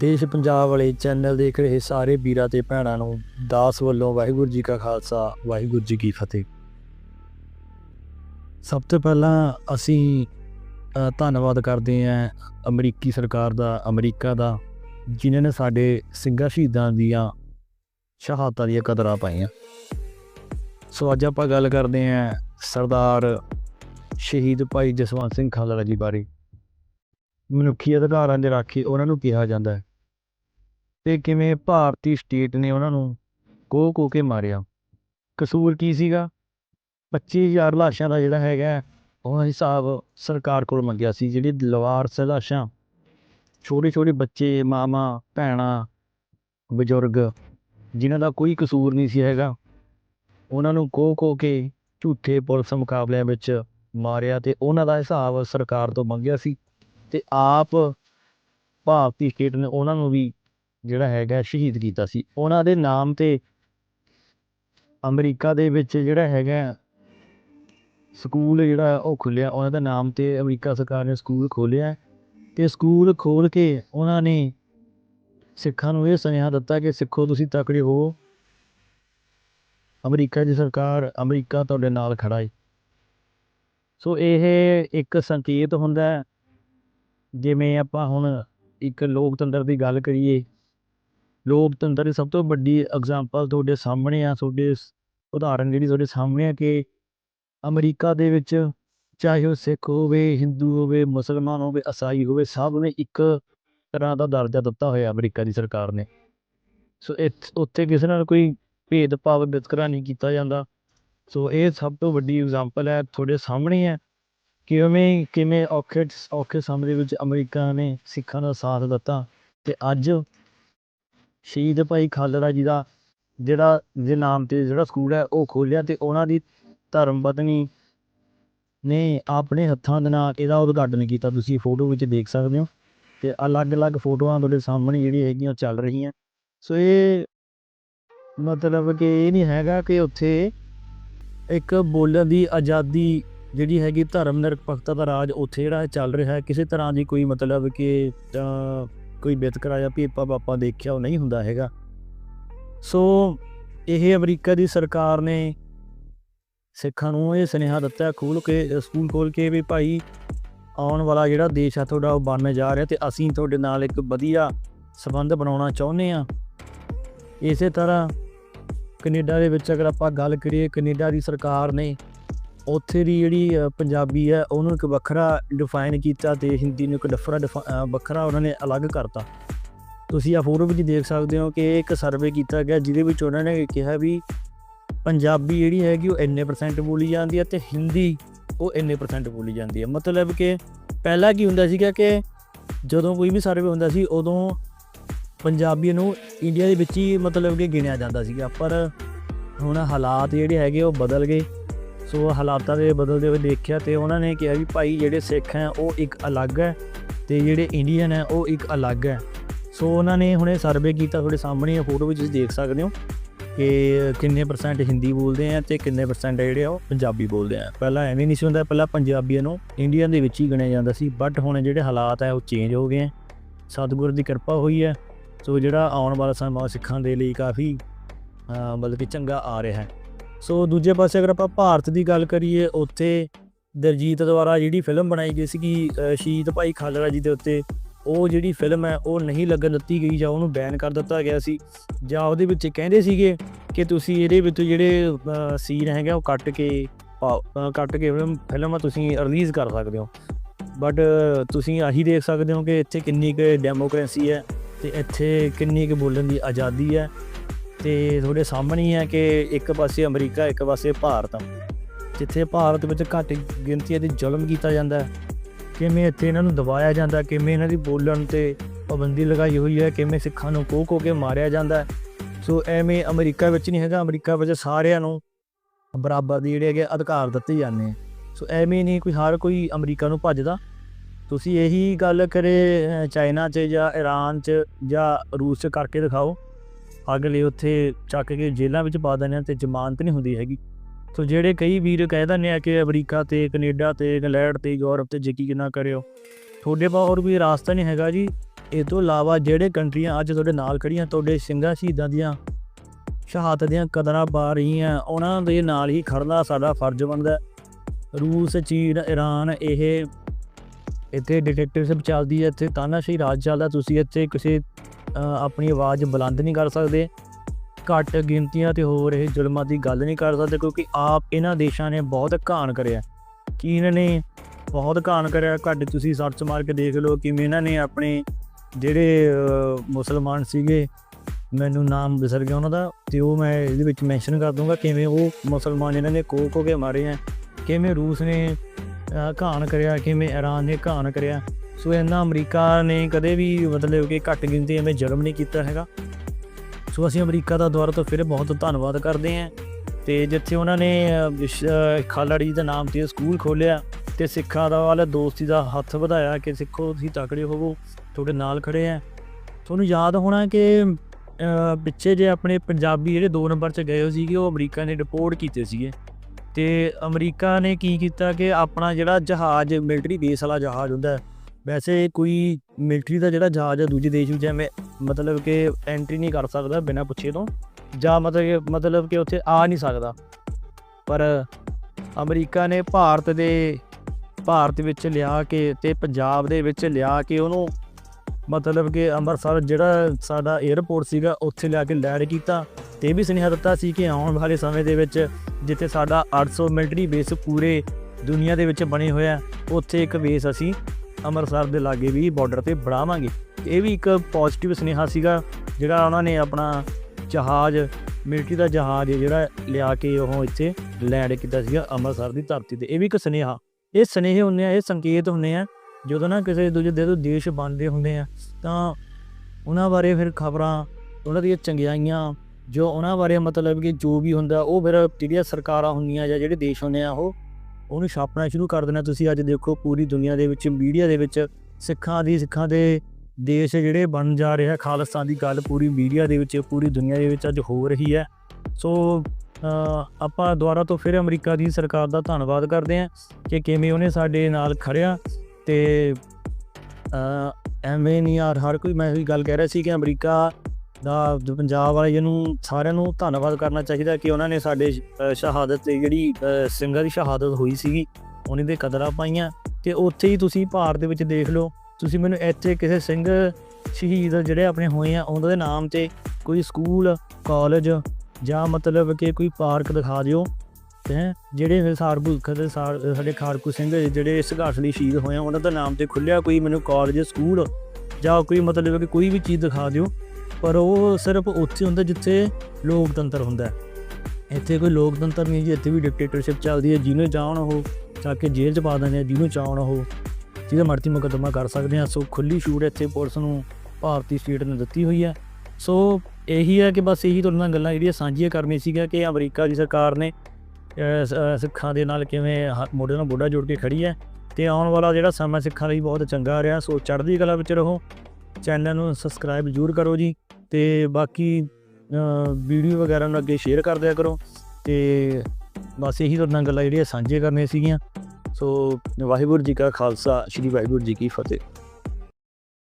ਦੇਸ਼ ਪੰਜਾਬ ਵਾਲੇ ਚੈਨਲ ਦੇਖ ਰਹੇ ਸਾਰੇ ਵੀਰਾਂ ਤੇ ਭੈਣਾਂ ਨੂੰ ਦਾਸ ਵੱਲੋਂ ਵਾਹਿਗੁਰੂ ਜੀ ਕਾ ਖਾਲਸਾ, ਵਾਹਿਗੁਰੂ ਜੀ ਕੀ ਫਤਿਹ। ਸਭ ਤੋਂ ਪਹਿਲਾਂ ਅਸੀਂ ਧੰਨਵਾਦ ਕਰਦੇ ਹਾਂ ਅਮਰੀਕੀ ਸਰਕਾਰ ਦਾ, ਅਮਰੀਕਾ ਦਾ, ਜਿਨ੍ਹਾਂ ਨੇ ਸਾਡੇ ਸਿੰਘਾਂ ਸ਼ਹੀਦਾਂ ਦੀਆਂ ਸ਼ਹਾਦਤਾਂ ਦੀਆਂ ਕਦਰਾਂ ਪਾਈਆਂ। ਸੋ ਅੱਜ ਆਪਾਂ ਗੱਲ ਕਰਦੇ ਹਾਂ ਸਰਦਾਰ ਸ਼ਹੀਦ ਭਾਈ ਜਸਵੰਤ ਸਿੰਘ ਖਾਲੜਾ ਜੀ ਬਾਰੇ। ਮਨੁੱਖੀ ਅਧਿਕਾਰਾਂ ਦੇ ਰਾਖੀ ਉਹਨਾਂ ਨੂੰ ਕਿਹਾ ਜਾਂਦਾ ਹੈ। ਤੇ ਕਿਵੇਂ ਭਾਰਤੀ ਸਟੇਟ ਨੇ ਉਹਨਾਂ ਨੂੰ ਕੋਹ ਕੋ ਕੇ ਮਾਰਿਆ? ਕਸੂਰ ਕੀ ਸੀਗਾ? 25000 ਲਾਸ਼ਾਂ ਦਾ ਜਿਹੜਾ ਹੈਗਾ ਉਹ ਹਿਸਾਬ ਸਰਕਾਰ ਕੋਲ ਮੰਗਿਆ ਸੀ, ਜਿਹੜੀ ਲਵਾਰਸ ਲਾਸ਼ਾਂ ਛੋਟੇ ਛੋਟੇ ਬੱਚੇ ਮਾਮਾ ਭੈਣਾਂ, ਬਜ਼ੁਰਗ, ਜਿਨ੍ਹਾਂ ਦਾ ਕੋਈ ਕਸੂਰ ਨਹੀਂ ਸੀ ਹੈਗਾ, ਉਹਨਾਂ ਨੂੰ ਕੋਹ ਕੋਹ ਕੇ ਝੂਠੇ ਪੁਲਿਸ ਮੁਕਾਬਲਿਆਂ ਵਿੱਚ ਮਾਰਿਆ ਤੇ ਉਹਨਾਂ ਦਾ ਹਿਸਾਬ ਸਰਕਾਰ ਤੋਂ ਮੰਗਿਆ ਸੀ। ਤੇ ਆਪ ਭਾਰਤੀ ਸਟੇਟ ਨੇ ਉਹਨਾਂ ਨੂੰ ਵੀ ਜਿਹੜਾ ਹੈਗਾ ਸ਼ਹੀਦ ਕੀਤਾ ਸੀ। ਉਹਨਾਂ ਦੇ ਨਾਮ ਤੇ ਅਮਰੀਕਾ ਦੇ ਵਿੱਚ ਜਿਹੜਾ ਹੈਗਾ ਸਕੂਲ ਜਿਹੜਾ ਉਹ ਖੁੱਲ੍ਹਿਆ। ਉਹਨਾਂ ਦੇ ਨਾਮ ਤੇ ਅਮਰੀਕਾ ਸਰਕਾਰ ਨੇ ਸਕੂਲ ਖੋਲ੍ਹਿਆ ਅਤੇ ਸਕੂਲ ਖੋਲ੍ਹ ਕੇ ਉਹਨਾਂ ਨੇ ਸਿੱਖਾਂ ਨੂੰ ਇਹ ਸੁਨੇਹਾ ਦਿੱਤਾ ਕਿ ਸਿੱਖੋ, ਤੁਸੀਂ ਤਕੜੇ ਹੋ। ਅਮਰੀਕਾ ਦੀ ਸਰਕਾਰ ਅਮਰੀਕਾ ਤੁਹਾਡੇ ਨਾਲ ਖੜ੍ਹਾ ਹੈ ਸੋ ਇਹ ਇੱਕ ਸੰਕੇਤ ਹੁੰਦਾ ਜਿਵੇਂ ਆਪਾਂ ਹੁਣ ਇੱਕ ਲੋਕਤੰਤਰ ਦੀ ਗੱਲ ਕਰੀਏ, ਲੋਕਤੰਤਰ ਦੀ ਸਭ ਤੋਂ ਵੱਡੀ ਐਗਜ਼ਾਮਪਲ ਤੁਹਾਡੇ ਸਾਹਮਣੇ ਆ, ਤੁਹਾਡੇ ਉਦਾਹਰਨ ਜਿਹੜੀ ਤੁਹਾਡੇ ਸਾਹਮਣੇ ਆ ਕਿ ਅਮਰੀਕਾ ਦੇ ਵਿੱਚ ਚਾਹੇ ਉਹ ਸਿੱਖ ਹੋਵੇ, ਹਿੰਦੂ ਹੋਵੇ, ਮੁਸਲਮਾਨ ਹੋਵੇ ਈਸਾਈ ਹੋਵੇ, ਸਭ ਨੇ ਇੱਕ ਤਰ੍ਹਾਂ ਦਾ ਦਰਜਾ ਦਿੱਤਾ ਹੋਇਆ ਅਮਰੀਕਾ ਦੀ ਸਰਕਾਰ ਨੇ। ਸੋ ਇੱਥ- ਉੱਥੇ ਕਿਸੇ ਨਾਲ ਕੋਈ ਭੇਦਭਾਵ ਵਿਤਕਰਾ ਨਹੀਂ ਕੀਤਾ ਜਾਂਦਾ। ਸੋ ਇਹ ਸਭ ਤੋਂ ਵੱਡੀ ਐਗਜ਼ਾਮਪਲ ਹੈ, ਤੁਹਾਡੇ ਸਾਹਮਣੇ ਹੈ। ਕਿਵੇਂ ਕਿਵੇਂ ਔਖੇ ਔਖੇ ਸਮੇਂ ਦੇ ਵਿੱਚ ਅਮਰੀਕਾ ਨੇ ਸਿੱਖਾਂ ਦਾ ਸਾਥ ਦਿੱਤਾ ਅਤੇ ਅੱਜ ਸ਼ਹੀਦ ਭਾਈ ਖਾਲੜਾ ਜੀ ਦਾ ਜਿਹੜਾ ਦੇ ਨਾਮ ਤੇ ਜਿਹੜਾ ਸਕੂਲ ਹੈ ਉਹ ਖੋਲਿਆ ਅਤੇ ਉਹਨਾਂ ਦੀ ਧਰਮ ਪਤਨੀ ਨੇ ਆਪਣੇ ਹੱਥਾਂ ਦੇ ਨਾਲ ਇਹਦਾ ਉਦਘਾਟਨ ਕੀਤਾ। ਤੁਸੀਂ ਫੋਟੋ ਵਿੱਚ ਦੇਖ ਸਕਦੇ ਹੋ ਅਤੇ ਅਲੱਗ-ਅਲੱਗ ਫੋਟੋਆਂ ਤੁਹਾਡੇ ਸਾਹਮਣੇ ਜਿਹੜੀ ਹੈਗੀਆਂ ਚੱਲ ਰਹੀਆਂ। ਸੋ ਇਹ ਮਤਲਬ ਕਿ ਇਹ ਨਹੀਂ ਹੈਗਾ ਕਿ ਉੱਥੇ ਇੱਕ ਬੋਲਣ ਦੀ ਆਜ਼ਾਦੀ ਜਿਹੜੀ ਹੈਗੀ ਧਰਮ ਨਿਰਪੱਖਤਾ ਦਾ ਰਾਜ ਉੱਥੇ ਜਿਹੜਾ ਚੱਲ ਰਿਹਾ ਹੈ ਕਿਸੇ ਤਰ੍ਹਾਂ ਦੀ ਕੋਈ ਮਤਲਬ ਕਿ ਅ, ਕੋਈ ਵਿਤਕਰਾ ਜਾਂ ਭੇਦਭਾਵ ਆਪਾਂ ਦੇਖਿਆ ਉਹ ਨਹੀਂ ਹੁੰਦਾ ਹੈਗਾ। ਸੋ ਇਹ ਅਮਰੀਕਾ ਦੀ ਸਰਕਾਰ ਨੇ ਸਿੱਖਾਂ ਨੂੰ ਇਹ ਸੁਨੇਹਾ ਦਿੱਤਾ ਖੋਲ ਕੇ ਸਕੂਲ ਖੋਲ ਕੇ ਵੀ ਭਾਈ ਆਉਣ ਵਾਲਾ ਜਿਹੜਾ ਦੇਸ਼ ਆ ਤੁਹਾਡਾ ਉਹ ਬਣਨ ਜਾ ਰਿਹਾ ਤੇ ਅਸੀਂ ਤੁਹਾਡੇ ਨਾਲ ਇੱਕ ਵਧੀਆ ਸਬੰਧ ਬਣਾਉਣਾ ਚਾਹੁੰਦੇ ਆ ਇਸੇ ਤਰ੍ਹਾਂ ਕੈਨੇਡਾ ਦੇ ਵਿੱਚ ਅਗਰ ਆਪਾਂ ਗੱਲ ਕਰੀਏ ਕੈਨੇਡਾ ਦੀ ਸਰਕਾਰ ਨੇ ਉੱਥੇ ਦੀ ਜਿਹੜੀ ਪੰਜਾਬੀ ਹੈ, ਉਹਨੂੰ ਇੱਕ ਵੱਖਰਾ ਡਿਫਾਈਨ ਕੀਤਾ ਤੇ ਹਿੰਦੀ ਨੂੰ ਇੱਕ ਡਫਰਾ ਵੱਖਰਾ ਉਹਨਾਂ ਨੇ ਅਲੱਗ ਕਰਤਾ। ਤੁਸੀਂ ਆ ਫੋਟੋ ਵਿੱਚ ਦੇਖ ਸਕਦੇ ਹੋ ਕਿ ਇੱਕ ਸਰਵੇ ਕੀਤਾ ਗਿਆ, ਜਿਹਦੇ ਵਿੱਚ ਉਹਨਾਂ ਨੇ ਕਿਹਾ ਵੀ ਪੰਜਾਬੀ ਜਿਹੜੀ ਹੈਗੀ ਉਹ ਇੰਨੇ ਪਰਸੈਂਟ ਬੋਲੀ ਜਾਂਦੀ ਹੈ ਤੇ ਹਿੰਦੀ ਉਹ ਇੰਨੇ ਪਰਸੈਂਟ ਬੋਲੀ ਜਾਂਦੀ ਹੈ। ਮਤਲਬ ਕਿ ਪਹਿਲਾਂ ਕੀ ਹੁੰਦਾ ਸੀਗਾ ਕਿ ਜਦੋਂ ਕੋਈ ਵੀ ਸਰਵੇ ਹੁੰਦਾ ਸੀ, ਉਦੋਂ ਪੰਜਾਬੀ ਨੂੰ ਇੰਡੀਆ ਦੇ ਵਿੱਚ ਹੀ ਮਤਲਬ ਕਿ ਗਿਣਿਆ ਜਾਂਦਾ ਸੀਗਾ, ਪਰ ਹੁਣ ਹਾਲਾਤ ਜਿਹੜੇ ਹੈਗੇ ਉਹ ਬਦਲ ਗਏ। ਸੋ ਹਾਲਾਤਾਂ ਦੇ ਬਦਲਦੇ ਹੋਏ ਦੇਖਿਆ ਤੇ ਉਹਨਾਂ ਨੇ ਕਿਹਾ ਵੀ ਭਾਈ ਜਿਹੜੇ ਸਿੱਖ ਹੈ, ਉਹ ਇੱਕ ਅਲੱਗ ਹੈ ਤੇ ਜਿਹੜੇ ਇੰਡੀਅਨ ਹੈ, ਉਹ ਇੱਕ ਅਲੱਗ ਹੈ। ਸੋ ਉਹਨਾਂ ਨੇ ਹੁਣੇ ਸਰਵੇ ਕੀਤਾ ਤੁਹਾਡੇ ਸਾਹਮਣੇ ਫੋਟੋ ਵਿੱਚ ਤੁਸੀਂ ਦੇਖ ਸਕਦੇ ਹੋ ਕਿ ਕਿੰਨੇ ਪਰਸੈਂਟ ਹਿੰਦੀ ਬੋਲਦੇ ਆ ਤੇ ਕਿੰਨੇ ਪਰਸੈਂਟ ਜਿਹੜੇ ਆ ਉਹ ਪੰਜਾਬੀ ਬੋਲਦੇ ਆ। ਪਹਿਲਾਂ ਐਵੇਂ ਨਹੀਂ ਸੀ ਹੁੰਦਾ, ਪਹਿਲਾਂ ਪੰਜਾਬੀਆਂ ਨੂੰ ਇੰਡੀਅਨ ਦੇ ਵਿੱਚ ਹੀ ਗਿਣਿਆ ਜਾਂਦਾ ਸੀ ਬਟ ਹੁਣ ਜਿਹੜੇ ਹਾਲਾਤ ਹੈ ਉਹ ਚੇਂਜ ਹੋ ਗਏ ਹੈ ਸਤਿਗੁਰ ਦੀ ਕਿਰਪਾ ਹੋਈ ਹੈ। ਸੋ ਜਿਹੜਾ ਆਉਣ ਵਾਲਾ ਸਮਾਂ ਸਿੱਖਾਂ ਦੇ ਲਈ ਕਾਫੀ ਮਤਲਬ ਕਿ ਚੰਗਾ ਆ ਰਿਹਾ ਹੈ। ਸੋ ਦੂਜੇ ਪਾਸੇ ਅਗਰ ਆਪਾਂ ਭਾਰਤ ਦੀ ਗੱਲ ਕਰੀਏ, ਉੱਥੇ ਦਰਜੀਤ ਦੁਆਰਾ ਜਿਹੜੀ ਫਿਲਮ ਬਣਾਈ ਗਈ ਸੀਗੀ ਸ਼ਹੀਦ ਭਾਈ ਖਾਲੜਾ ਜੀ ਦੇ ਉੱਤੇ, ਉਹ ਜਿਹੜੀ ਫਿਲਮ ਹੈ, ਉਹ ਨਹੀਂ ਲੱਗਣ ਦਿੱਤੀ ਗਈ ਜਾਂ ਉਹਨੂੰ ਬੈਨ ਕਰ ਦਿੱਤਾ ਗਿਆ ਸੀ। ਜਾਂ ਉਹਦੇ ਵਿੱਚ ਕਹਿੰਦੇ ਸੀਗੇ ਕਿ ਤੁਸੀਂ ਇਹਦੇ ਵਿੱਚ ਜਿਹੜੇ ਸੀਨ ਹੈਗਾ ਉਹ ਕੱਟ ਕੇ ਪਾ- ਕੱਟ ਕੇ ਫਿਲਮ ਫਿਲਮ ਤੁਸੀਂ ਰਿਲੀਜ਼ ਕਰ ਸਕਦੇ ਹੋ। ਬਟ ਤੁਸੀਂ ਆਹੀ ਦੇਖ ਸਕਦੇ ਹੋ ਕਿ ਇੱਥੇ ਕਿੰਨੀ ਕੁ ਡੈਮੋਕ੍ਰੇਸੀ ਹੈ ਤੇ ਇੱਥੇ ਕਿੰਨੀ ਕੁ ਬੋਲਣ ਦੀ ਆਜ਼ਾਦੀ ਹੈ। ਤੇ ਤੁਹਾਡੇ ਸਾਹਮਣੇ ਹੀ ਹੈ ਕਿ ਇੱਕ ਪਾਸੇ ਅਮਰੀਕਾ, ਇੱਕ ਪਾਸੇ ਭਾਰਤ। ਜਿੱਥੇ ਭਾਰਤ ਵਿੱਚ ਘੱਟ ਗਿਣਤੀਆਂ ਦੀ ਜ਼ੁਲਮ ਕੀਤਾ ਜਾਂਦਾ ਹੈ, ਕਿਵੇਂ ਇੱਥੇ ਇਹਨਾਂ ਨੂੰ ਦਬਾਇਆ ਜਾਂਦਾ ਕਿਵੇਂ ਇਹਨਾਂ ਦੀ ਬੋਲਣ ਤੇ ਪਾਬੰਦੀ ਲਗਾਈ ਹੋਈ ਹੈ, ਕਿਵੇਂ ਸਿੱਖਾਂ ਨੂੰ ਕੋਹ ਕੋਹ ਕੇ ਮਾਰਿਆ ਜਾਂਦਾ ਸੋ ਐਵੇਂ ਅਮਰੀਕਾ ਵਿੱਚ ਨਹੀਂ ਹੈਗਾ, ਅਮਰੀਕਾ ਵਿੱਚ ਸਾਰਿਆਂ ਨੂੰ ਬਰਾਬਰ ਦੀ ਜਿਹੜੇ ਹੈਗੇ ਅਧਿਕਾਰ ਦਿੱਤੇ ਜਾਂਦੇ ਆ। ਸੋ ਐਵੇਂ ਨਹੀਂ ਕੋਈ ਹਰ ਕੋਈ ਅਮਰੀਕਾ ਨੂੰ ਭੱਜਦਾ। ਤੁਸੀਂ ਇਹੀ ਗੱਲ ਕਰੇ ਚਾਈਨਾ 'ਚ ਜਾਂ ਈਰਾਨ 'ਚ ਜਾਂ ਰੂਸ 'ਚ ਕਰਕੇ ਦਿਖਾਓ। ਅਗਲੇ ਉੱਥੇ ਚੱਕ ਕੇ ਜੇਲ੍ਹਾਂ ਵਿੱਚ ਪਾ ਦਿੰਦੇ ਆ ਤੇ ਜ਼ਮਾਨਤ ਨਹੀਂ ਹੁੰਦੀ ਹੈਗੀ। ਸੋ ਜਿਹੜੇ ਕਈ ਵੀਰ ਕਹਿ ਦਿੰਦੇ ਆ ਕਿ ਅਮਰੀਕਾ ਤੇ ਕੈਨੇਡਾ ਤੇ ਇੰਗਲੈਂਡ ਤੇ ਯੂਰਪ ਤੇ ਯਕੀਨ ਨਾ ਕਰਿਓ। ਤੁਹਾਡੇ ਪਾ ਹੋਰ ਕੋਈ ਰਾਸਤਾ ਨਹੀਂ ਹੈਗਾ ਜੀ। ਇਹ ਤੋਂ ਇਲਾਵਾ ਜਿਹੜੇ ਕੰਟਰੀਆਂ ਅੱਜ ਤੁਹਾਡੇ ਨਾਲ ਖੜੀਆਂ ਤੁਹਾਡੇ ਸਿੰਘਾਂ ਸ਼ਹੀਦਾਂ ਦੀਆਂ, ਸ਼ਹਾਦਤ ਦੀਆਂ ਕਦਰਾਂ ਪਾ ਰਹੀਆਂ, ਉਹਨਾਂ ਦੇ ਨਾਲ ਹੀ ਖੜਨਾ ਸਾਡਾ ਫਰਜ਼ ਬਣਦਾ। ਰੂਸ, ਚੀਨ ਈਰਾਨ ਇਹ ਇੱਥੇ ਡਿਟੈਕਟਿਵਸ਼ਿਪ ਚੱਲਦੀ ਹੈ, ਇੱਥੇ ਤਾਨਾਸ਼ਾਹੀ ਰਾਜ ਚੱਲਦਾ। ਤੁਸੀਂ ਇੱਥੇ ਕਿਸੇ ਆਪਣੀ ਆਵਾਜ਼ ਬੁਲੰਦ ਨਹੀਂ ਕਰ ਸਕਦੇ, ਘੱਟ ਗਿਣਤੀਆਂ ਤੇ ਹੋ ਰਹੇ ਜ਼ੁਲਮਾਂ ਦੀ ਗੱਲ ਨਹੀਂ ਕਰ ਸਕਦੇ ਕਿਉਂਕਿ ਆਪ ਇਹਨਾਂ ਦੇਸ਼ਾਂ ਨੇ ਬਹੁਤ ਘਾਣ ਕਰਿਆ। ਕਿ ਇਹਨਾਂ ਨੇ ਬਹੁਤ ਘਾਣ ਕਰਿਆ? ਘੱਟ ਤੁਸੀਂ ਸਰਚ ਮਾਰ ਕੇ ਦੇਖ ਲਓ ਕਿਵੇਂ ਇਹਨਾਂ ਨੇ ਆਪਣੇ ਜਿਹੜੇ ਮੁਸਲਮਾਨ ਸੀਗੇ, ਮੈਨੂੰ ਨਾਮ ਵਿਸਰ ਗਿਆ ਉਹਨਾਂ ਦਾ ਤੇ ਉਹ ਮੈਂ ਇਹਦੇ ਵਿੱਚ ਮੈਂਸ਼ਨ ਕਰ ਦੂੰਗਾ ਕਿਵੇਂ ਉਹ ਮੁਸਲਮਾਨ ਇਹਨਾਂ ਨੇ ਕੋਕ ਹੋ ਕੇ ਮਾਰੇ ਆ, ਕਿਵੇਂ ਰੂਸ ਨੇ ਘਾਣ ਕਰਿਆ, ਕਿਵੇਂ ਈਰਾਨ ਨੇ ਘਾਣ ਕਰਿਆ। ਸੋ ਇਹਨਾਂ ਅਮਰੀਕਾ ਨੇ ਕਦੇ ਵੀ ਮਤਲਬ ਕਿ ਘੱਟ ਗਿਣਤੀ ਐਵੇਂ ਜ਼ੁਲਮ ਨਹੀਂ ਕੀਤਾ ਹੈਗਾ। ਸੋ ਅਸੀਂ ਅਮਰੀਕਾ ਦਾ ਦੁਆਰਾ ਤੋਂ ਫਿਰ ਬਹੁਤ ਧੰਨਵਾਦ ਕਰਦੇ ਹਾਂ ਤੇ ਜਿੱਥੇ ਉਹਨਾਂ ਨੇ ਵਿਸ਼- ਅ, ਖਾਲੜੀ ਦਾ ਨਾਮ ਤੇ ਸਕੂਲ ਖੋਲਿਆ ਤੇ ਸਿੱਖਾਂ ਦਾ ਵਾਲਾ ਦੋਸਤੀ ਦਾ ਹੱਥ ਵਧਾਇਆ ਕਿ ਸਿੱਖੋ ਤੁਸੀਂ ਤਕੜੇ ਹੋਵੋ ਤੁਹਾਡੇ ਨਾਲ ਖੜੇ ਆ ਤੁਹਾਨੂੰ ਯਾਦ ਹੋਣਾ ਕਿ ਪਿੱਛੇ ਜੇ ਆਪਣੇ ਪੰਜਾਬੀ ਜਿਹੜੇ 2 ਨੰਬਰ 'ਚ ਗਏ ਹੋ ਸੀਗੇ ਉਹ ਅਮਰੀਕਾ ਨੇ ਰਿਪੋਰਟ ਕੀਤੇ ਸੀਗੇ। ਤੇ ਅਮਰੀਕਾ ਨੇ ਕੀ ਕੀਤਾ ਕਿ ਆਪਣਾ ਜਿਹੜਾ ਜਹਾਜ਼ ਮਿਲਟਰੀ ਬੇਸ ਵਾਲਾ ਜਹਾਜ਼ ਹੁੰਦਾ ਵੈਸੇ ਕੋਈ ਮਿਲਟਰੀ ਦਾ ਜਿਹੜਾ ਜਹਾਜ਼ ਆ ਦੂਜੇ ਦੇਸ਼ ਵਿੱਚ ਐਵੇਂ ਮਤਲਬ ਕਿ ਐਂਟਰੀ ਨਹੀਂ ਕਰ ਸਕਦਾ ਬਿਨਾਂ ਪੁੱਛੇ ਤੋਂ, ਜਾਂ ਮਤਲਬ ਕਿ ਮਤਲਬ ਕਿ ਉੱਥੇ ਆ ਨਹੀਂ ਸਕਦਾ। ਪਰ ਅਮਰੀਕਾ ਨੇ ਭਾਰਤ ਦੇ ਭਾਰਤ ਵਿੱਚ ਲਿਆ ਕੇ ਤੇ ਪੰਜਾਬ ਦੇ ਵਿੱਚ ਲਿਆ ਕੇ ਉਹਨੂੰ ਮਤਲਬ ਕਿ ਅੰਮ੍ਰਿਤਸਰ ਜਿਹੜਾ ਸਾਡਾ 에ਅਰਪੋਰਟ ਸੀਗਾ, ਉੱਥੇ ਲਿਆ ਕੇ ਲੈਂਡ ਕੀਤਾ। ਤੇ ਇਹ ਵੀ ਸੁਨੇਹਾ ਦਿੱਤਾ ਸੀ ਕਿ ਆਉਣ ਵਾਲੇ ਸਮੇਂ ਦੇ ਵਿੱਚ ਜਿੱਥੇ ਸਾਡਾ 800 ਮਿਲਟਰੀ ਬੇਸ ਪੂਰੇ ਦੁਨੀਆ ਦੇ ਵਿੱਚ ਬਣੇ ਹੋਇਆ, ਉੱਥੇ ਇੱਕ ਬੇਸ ਅਸੀਂ ਅੰਮ੍ਰਿਤਸਰ ਦੇ ਲਾਗੇ ਵੀ ਬਾਰਡਰ ਤੇ ਬਣਾਵਾਂਗੇ। ਇਹ ਵੀ ਇੱਕ ਪੋਜ਼ਿਟਿਵ ਸੁਨੇਹਾ ਸੀਗਾ, ਜਿਹੜਾ ਉਹਨਾਂ ਨੇ ਆਪਣਾ ਜਹਾਜ਼ ਮਿਲਟਰੀ ਦਾ ਜਹਾਜ਼ ਜਿਹੜਾ ਲਿਆ ਕੇ ਉਹ ਇੱਥੇ ਲੈਂਡ ਕੀਤਾ ਸੀਗਾ ਅੰਮ੍ਰਿਤਸਰ ਦੀ ਧਰਤੀ ਤੇ। ਇਹ ਵੀ ਇੱਕ ਸੁਨੇਹਾ। ਇਹ ਸੁਨੇਹੇ ਹੁੰਦੇ ਆ, ਇਹ ਸੰਕੇਤ ਹੁੰਦੇ ਆ, ਜਦੋਂ ਨਾ ਕਿਸੇ ਦੂਜੇ ਦੇ ਤੋਂ ਦੇਸ਼ ਬਣਦੇ ਹੁੰਦੇ ਆ, ਤਾਂ ਉਹਨਾਂ ਬਾਰੇ ਫਿਰ ਖਬਰਾਂ, ਉਹਨਾਂ ਦੀਆਂ ਚੰਗਿਆਈਆਂ, ਜੋ ਉਹਨਾਂ ਬਾਰੇ ਮਤਲਬ ਕਿ ਜੋ ਵੀ ਹੁੰਦਾ, ਉਹ ਫਿਰ ਜਿਹੜੀਆਂ ਸਰਕਾਰਾਂ ਹੁੰਦੀਆਂ ਜਾਂ ਜਿਹੜੇ ਦੇਸ਼ ਹੁੰਦੇ ਆ, ਉਹ ਉਹਨੂੰ ਛਾਪਣਾ ਸ਼ੁਰੂ ਕਰ ਦੇਣਾ। ਤੁਸੀਂ ਅੱਜ ਦੇਖੋ ਪੂਰੀ ਦੁਨੀਆ ਦੇ ਵਿੱਚ, ਮੀਡੀਆ ਦੇ ਵਿੱਚ, ਸਿੱਖਾਂ ਦੀ, ਸਿੱਖਾਂ ਦੇ ਦੇਸ਼ ਜਿਹੜੇ ਬਣ ਜਾ ਰਿਹਾ ਖਾਲਿਸਤਾਨ ਦੀ ਗੱਲ ਪੂਰੀ ਮੀਡੀਆ ਦੇ ਵਿੱਚ, ਪੂਰੀ ਦੁਨੀਆ ਦੇ ਵਿੱਚ ਅੱਜ ਹੋ ਰਹੀ ਹੈ। ਸੋ ਆਪਾਂ ਦੁਆਰਾ ਤੋਂ ਫਿਰ ਅਮਰੀਕਾ ਦੀ ਸਰਕਾਰ ਦਾ ਧੰਨਵਾਦ ਕਰਦੇ ਹਾਂ ਕਿ ਕਿਵੇਂ ਉਹਨੇ ਸਾਡੇ ਨਾਲ ਖੜਿਆ ਤੇ ਐਵੇਂ ਨਹੀਂ ਯਾਰ, ਹਰ ਕੋਈ, ਮੈਂ ਵੀ ਗੱਲ ਕਹਿ ਰਿਹਾ ਸੀ ਕਿ ਅਮਰੀਕਾ ਦਾ ਪੰਜਾਬ ਵਾਲੇ ਨੂੰ ਸਾਰਿਆਂ ਨੂੰ ਧੰਨਵਾਦ ਕਰਨਾ ਚਾਹੀਦਾ ਕਿ ਉਹਨਾਂ ਨੇ ਸਾਡੇ ਸ਼ਹਾਦਤ ਤੇ ਜਿਹੜੀ ਸਿੰਘਾਂ ਦੀ ਸ਼ਹਾਦਤ ਹੋਈ ਸੀਗੀ, ਉਹਨਾਂ ਦੇ ਕਦਰਾਂ ਪਾਈਆਂ। ਤੇ ਉੱਥੇ ਹੀ ਤੁਸੀਂ ਭਾਰਤ ਦੇ ਵਿੱਚ ਦੇਖ ਲਓ, ਤੁਸੀਂ ਮੈਨੂੰ ਇੱਥੇ ਕਿਸੇ ਸਿੰਘ ਸ਼ਹੀਦ ਜਿਹੜੇ ਆਪਣੇ ਹੋਏ ਆ, ਉਹਨਾਂ ਦੇ ਨਾਮ ਤੇ ਕੋਈ ਸਕੂਲ, ਕਾਲਜ ਜਾਂ ਮਤਲਬ ਕਿ ਕੋਈ ਪਾਰਕ ਦਿਖਾ ਦਿਓ। ਹੈ, ਜਿਹੜੇ ਸਾਰਗੂ ਖਦੇ ਸਾਰ ਸਾਡੇ ਖਾਰਕੂ ਸਿੰਘ ਜਿਹੜੇ ਸੰਘਰਸ਼ ਲਈ ਸ਼ਹੀਦ ਹੋਏ ਆ, ਉਹਨਾਂ ਦਾ ਨਾਮ ਤੇ ਖੁੱਲਿਆ ਕੋਈ ਮੈਨੂੰ ਕਾਲਜ, ਸਕੂਲ ਜਾਂ ਕੋਈ ਮਤਲਬ ਕਿ ਕੋਈ ਵੀ ਚੀਜ਼ ਦਿਖਾ ਦਿਓ। ਪਰ ਉਹ ਸਿਰਫ ਉੱਥੇ ਹੁੰਦਾ ਜਿੱਥੇ ਲੋਕਤੰਤਰ ਹੁੰਦਾ ਇੱਥੇ ਕੋਈ ਲੋਕਤੰਤਰ ਨਹੀਂ ਜੀ, ਇੱਥੇ ਵੀ ਡਿਕਟੇਟਰਸ਼ਿਪ ਚੱਲਦੀ ਹੈ। ਜਿਹਨੂੰ ਚਾਹਣ ਉਹ ਚੱਕ ਕੇ ਜੇਲ੍ਹ 'ਚ ਪਾ ਦਿੰਦੇ ਆ, ਜਿਹਨੂੰ ਚਾਹਣ ਉਹ ਜਿਹਦਾ ਮਰਜ਼ੀ ਮੁਕੱਦਮਾ ਕਰ ਸਕਦੇ ਆ। ਸੋ ਖੁੱਲੀ ਛੂਟ ਇੱਥੇ ਪੁਲਿਸ ਨੂੰ ਭਾਰਤੀ ਸਟੇਟ ਨੇ ਦਿੱਤੀ ਹੋਈ ਹੈ। ਸੋ ਇਹੀ ਹੈ ਕਿ ਬਸ ਇਹੀ ਤੁਹਾਡੇ ਨਾਲ ਗੱਲਾਂ ਜਿਹੜੀਆਂ ਸਾਂਝੀਆਂ ਕਰਨੀਆਂ ਸੀਗਾ ਕਿ ਅਮਰੀਕਾ ਦੀ ਸਰਕਾਰ ਨੇ ਸਿੱਖਾਂ ਦੇ ਨਾਲ ਕਿਵੇਂ ਹ- ਮੋਢੇ ਨਾਲ ਮੋਢਾ ਜੋੜ ਕੇ ਖੜੀ ਹੈ। ਤੇ ਆਉਣ ਵਾਲਾ ਜਿਹੜਾ ਸਮਾਂ ਸਿੱਖਾਂ ਲਈ ਬਹੁਤ ਚੰਗਾ ਰਿਹਾ। ਸੋ ਚੜ੍ਹਦੀ ਕਲਾ ਵਿੱਚ ਰਹੋ। ਚੈਨਲ ਨੂੰ ਸਬਸਕ੍ਰਾਈਬ ਜ਼ਰੂਰ ਕਰੋ ਜੀ। ਤੇ ਬਾਕੀ ਵੀਡੀਓ ਵਗੈਰਾ ਨੂੰ ਅੱਗੇ ਸ਼ੇਅਰ ਕਰ ਦਿਆ ਕਰੋ ਤੇ ਬਸ ਇਹੀ ਤੁਹਾਡੇ ਨਾਲ ਗੱਲਾਂ ਜਿਹੜੀਆਂ ਸਾਂਝੀਆਂ ਕਰਨੀਆਂ ਸੀਗੀਆਂ। ਸੋ ਵਾਹਿਗੁਰੂ ਜੀ ਕਾ ਖਾਲਸਾ, ਸ੍ਰੀ ਵਾਹਿਗੁਰੂ ਜੀ ਕੀ ਫਤਿਹ।